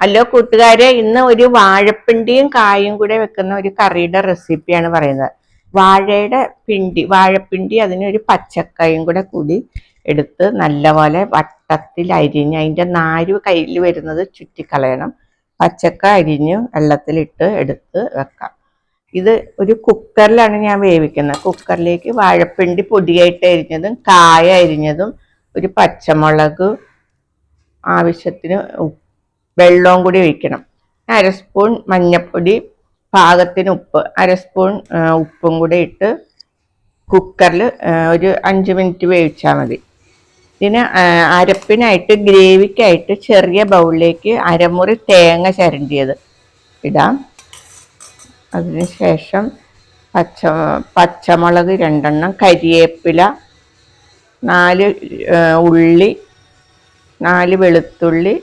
Hello കൂട്ടുകാരെ ഇന്ന് ഒരു വാഴപ്പിണ്ടിയും കായും കൂടെ വെക്കുന്ന ഒരു കറിയുടെ റെസിപ്പിയാണ് പറയുന്നത്. വാഴയുടെ പിണ്ടി വാഴപ്പിണ്ടി അതിനൊരു പച്ചക്കായും കൂടെ കൂടി എടുത്ത് നല്ലപോലെ വട്ടത്തിൽ അരിഞ്ഞ് അതിന്റെ നാരു കയ്യിൽ വരുന്നത് ചുറ്റിക്കളയണം. പച്ചക്ക അരിഞ്ഞ് വെള്ളത്തിലിട്ട് എടുത്ത് വെക്കാം. ഇത് ഒരു കുക്കറിലാണ് ഞാൻ വേവിക്കുന്നത്. കുക്കറിലേക്ക് വാഴപ്പിണ്ടി പൊടിയായിട്ട് അരിഞ്ഞതും കായ അരിഞ്ഞതും ഒരു പച്ചമുളക് ആവശ്യത്തിന് വെള്ളവും കൂടി ഒഴിക്കണം. അര സ്പൂൺ മഞ്ഞൾപ്പൊടി പാകത്തിന് ഉപ്പ് അര സ്പൂൺ ഉപ്പും കൂടി ഇട്ട് കുക്കറിൽ ഒരു അഞ്ച് മിനിറ്റ് വേവിച്ചാൽ മതി. ഇതിന് അരപ്പിനായിട്ട് ഗ്രേവിക്കായിട്ട് ചെറിയ ബൗളിലേക്ക് അരമുറി തേങ്ങ ചരണ്ടിയത് ഇടാം. അതിനുശേഷം പച്ച പച്ചമുളക് രണ്ടെണ്ണം കരിയേപ്പില നാല് ഉള്ളി നാല് വെളുത്തുള്ളി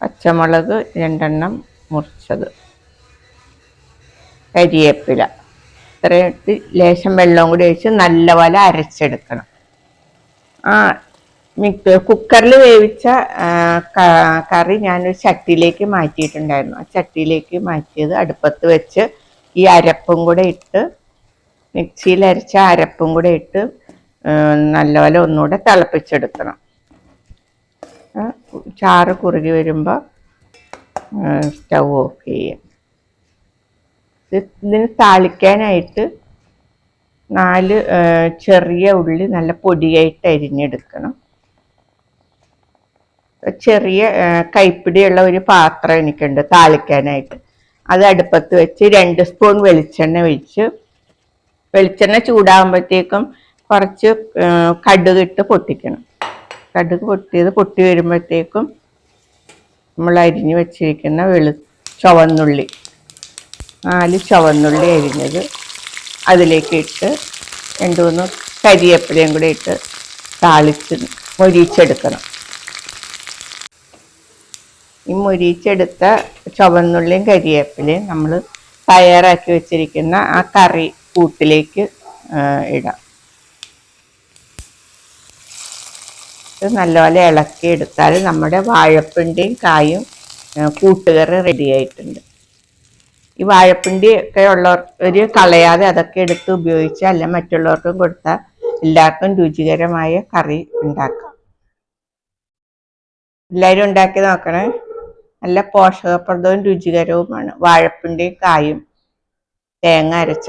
പച്ചമുളക് രണ്ടെണ്ണം മുറിച്ചത്. കരിയേപ്പില. ഇത്രയിട്ട് ലേശം വെള്ളവും കൂടി ഒഴിച്ച് നല്ലപോലെ അരച്ചെടുക്കണം. ആ മിക്സ് കുക്കറിൽ വേവിച്ച കറി ഞാനൊരു ചട്ടിയിലേക്ക് മാറ്റിയിട്ടുണ്ടായിരുന്നു. ആ ചട്ടിയിലേക്ക് മാറ്റിയത് അടുപ്പത്ത് വെച്ച് ഈ അരപ്പും കൂടെ ഇട്ട് മിക്സിയിൽ അരച്ച അരപ്പും കൂടെ ഇട്ട് നല്ലപോലെ ഒന്നുകൂടെ തിളപ്പിച്ചെടുക്കണം. ചാറ് കുറുകി വരുമ്പോൾ സ്റ്റൗ ഓഫ് ചെയ്യാം. ഇതിന് താളിക്കാനായിട്ട് നാല് ചെറിയ ഉള്ളി നല്ല പൊടിയായിട്ട് അരിഞ്ഞെടുക്കണം. ചെറിയ കൈപ്പിടിയുള്ള ഒരു പാത്രം എനിക്കുണ്ട് താളിക്കാനായിട്ട്. അത് അടുപ്പത്ത് വെച്ച് രണ്ട് സ്പൂൺ വെളിച്ചെണ്ണ ഒഴിച്ച് വെളിച്ചെണ്ണ ചൂടാകുമ്പോഴത്തേക്കും കുറച്ച് കടുകിട്ട് പൊട്ടിക്കണം. കടുക് പൊട്ടിയത് പൊട്ടി വരുമ്പോഴത്തേക്കും നമ്മൾ അരിഞ്ഞ് വെച്ചിരിക്കുന്ന വെളു ചുവന്നുള്ളി നാല് ചുവന്നുള്ളി അരിഞ്ഞത് അതിലേക്ക് ഇട്ട് രണ്ട് മൂന്ന് കരിയേപ്പിലയും കൂടി ഇട്ട് താളിച്ച് മൊരിച്ചെടുക്കണം ഈ മൊരിച്ചെടുത്ത ചുവന്നുള്ളിയും കരിയേപ്പിലയും നമ്മൾ തയ്യാറാക്കി വെച്ചിരിക്കുന്ന ആ കറി കൂട്ടിലേക്ക് ഇടാം. ഇത് നല്ലപോലെ ഇളക്കി എടുത്താൽ നമ്മുടെ വാഴപ്പിണ്ടിയും കായും കൂട്ടുകറി റെഡി ആയിട്ടുണ്ട്. ഈ വാഴപ്പിണ്ടി ഒക്കെ ഉള്ളവർ ഒരു കളയാതെ അതൊക്കെ എടുത്ത് ഉപയോഗിച്ച് അല്ല മറ്റുള്ളവർക്കും കൊടുത്താൽ എല്ലാവർക്കും രുചികരമായ കറി ഉണ്ടാക്കാം. എല്ലാവരും ഉണ്ടാക്കി നോക്കണേ. നല്ല പോഷകപ്രദവും രുചികരവുമാണ്. വാഴപ്പിണ്ടിയും കായും തേങ്ങ അരച്ച